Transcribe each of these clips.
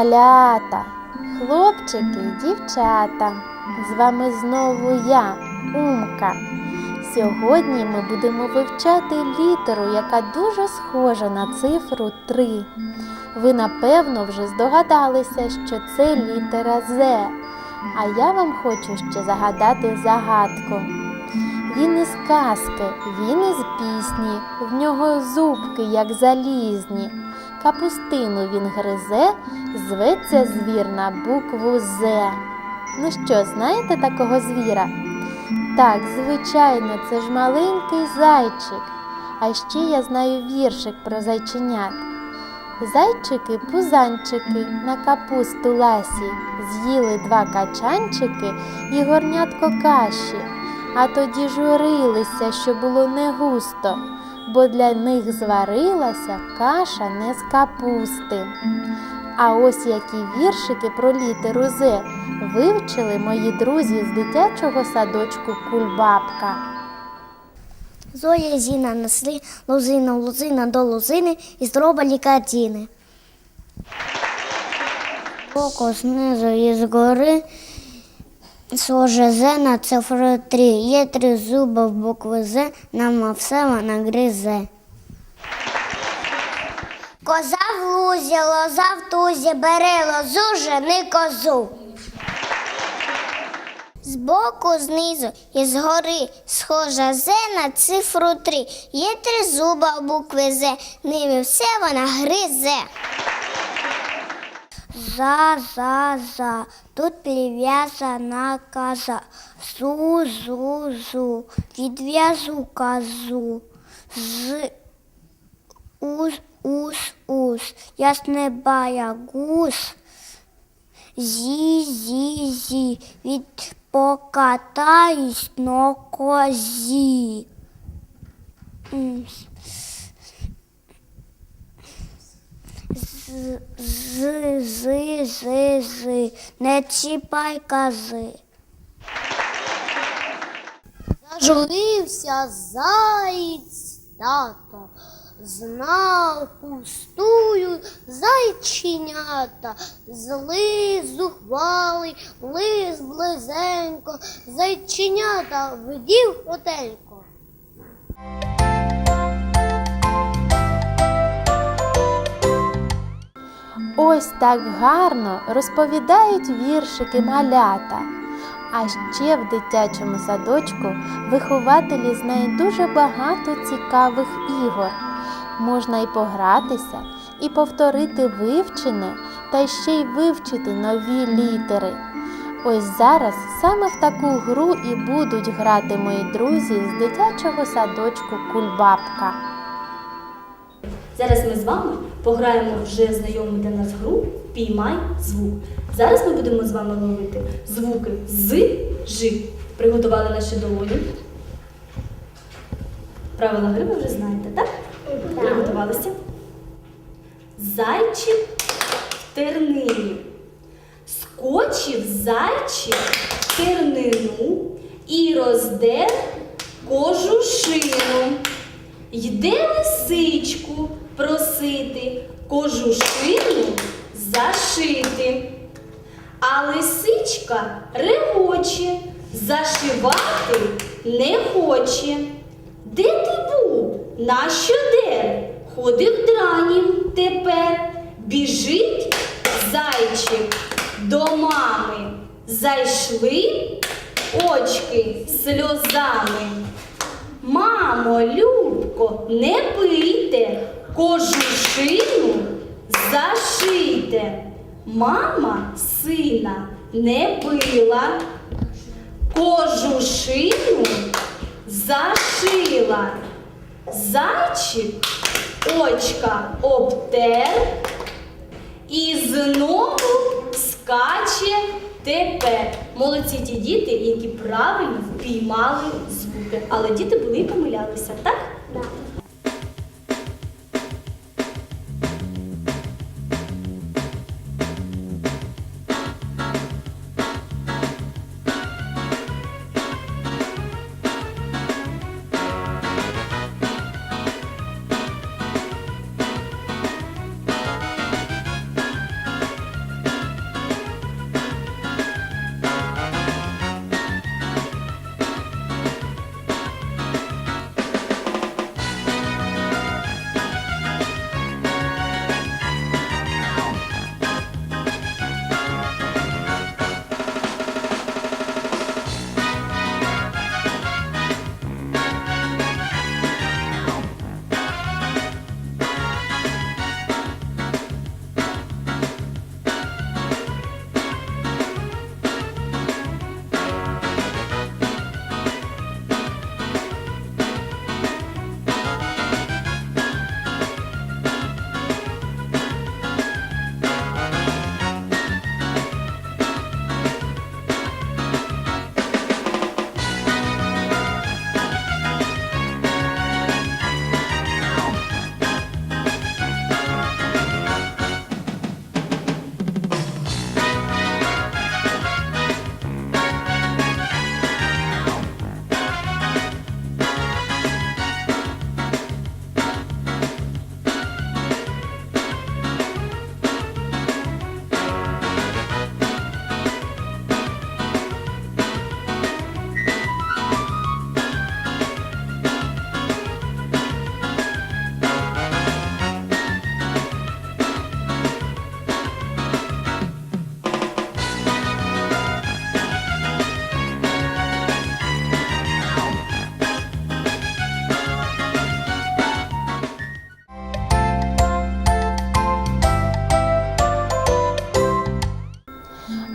Малята, хлопчики і дівчата. З вами знову я, Умка. Сьогодні ми будемо вивчати літеру, яка дуже схожа на цифру 3. Ви напевно вже здогадалися, що це літера З. А я вам хочу ще загадати загадку. Він із казки, він із пісні, в нього зубки, як залізні. Капустину він гризе, зветься звір на букву З. Ну що, знаєте такого звіра? Так, звичайно, це ж маленький зайчик. А ще я знаю віршик про зайченят. Зайчики пузанчики на капусту ласі з'їли два качанчики і горнятко каші, а тоді журилися, що було не густо, бо для них зварилася каша не з капусти. А ось які віршики про літеру З вивчили мої друзі з дитячого садочку Кульбабка. Зоя Зіна несли лозина, лозина до лозини і зробили картини. Око знизу і згори схоже З на цифру 3. Є три зуби в букви З, нам все вона гризе. Коза в лузі, лоза в тузі, бери лозу, жени козу. Збоку, знизу і згори схожа З на цифру 3. Є три зуба у букви З, ними все вона гризе. За, за, за, тут прив'язана каза. Зу, зу, зу, відв'язу казу. З, уз, ус, ус, ясне бая гус. Зі, зі, зі, від покатаюсь на козі. З, з, з, з, не чіпай кази. Зажурився заєць тато, знав пустую зайченята, зли зухвалий, лис близенько, зайченята видів отенько. Ось так гарно розповідають віршики малята. А ще в дитячому садочку вихователі знають дуже багато цікавих ігор. Можна і погратися, і повторити вивчене, та ще й вивчити нові літери. Ось зараз саме в таку гру і будуть грати мої друзі з дитячого садочку Кульбабка. Зараз ми з вами пограємо вже знайому для нас гру Піймай звук. Зараз ми будемо з вами ловити звуки з Ж. Приготували наші долоні. Правила гри ви вже знаєте, так? Приготувалися. Зайчик в тернині. Скочив зайчик в тернину і роздер кожушину. Йде лисичку просити, кожушину зашити. А лисичка регоче, зашивати не хоче. Де ти був? Нащо де? Ходив дранів тепер. Біжить зайчик до мами. Зайшли очки сльозами. Мамо, Любко, не пийте, кожушину зашийте. Мама сина не пила, кожушину зашила. Зайчик очка обтер і знову скаче тепер. Молодці ті діти, які правильно впіймали звуки. Але діти були і помилялися, так?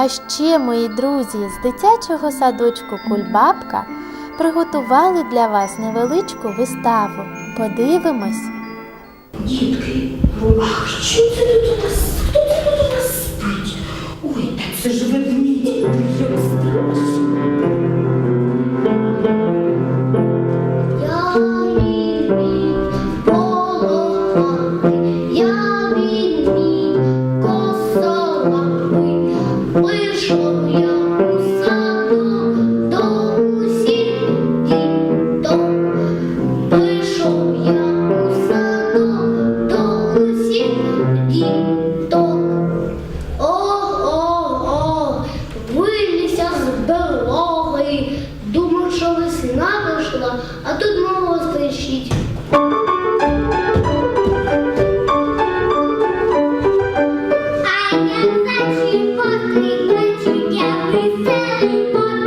А ще, мої друзі, з дитячого садочку Кульбабка приготували для вас невеличку виставу. Подивимось. Дітки, а що це тут у нас? Хто це тут у нас спить? Ой, та це ж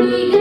Y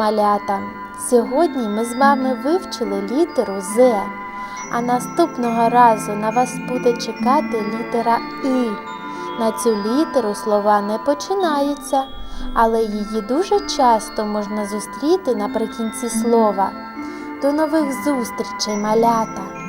малята. Сьогодні ми з вами вивчили літеру З, а наступного разу на вас буде чекати літера І. На цю літеру слова не починаються, але її дуже часто можна зустріти наприкінці слова. До нових зустрічей, малята!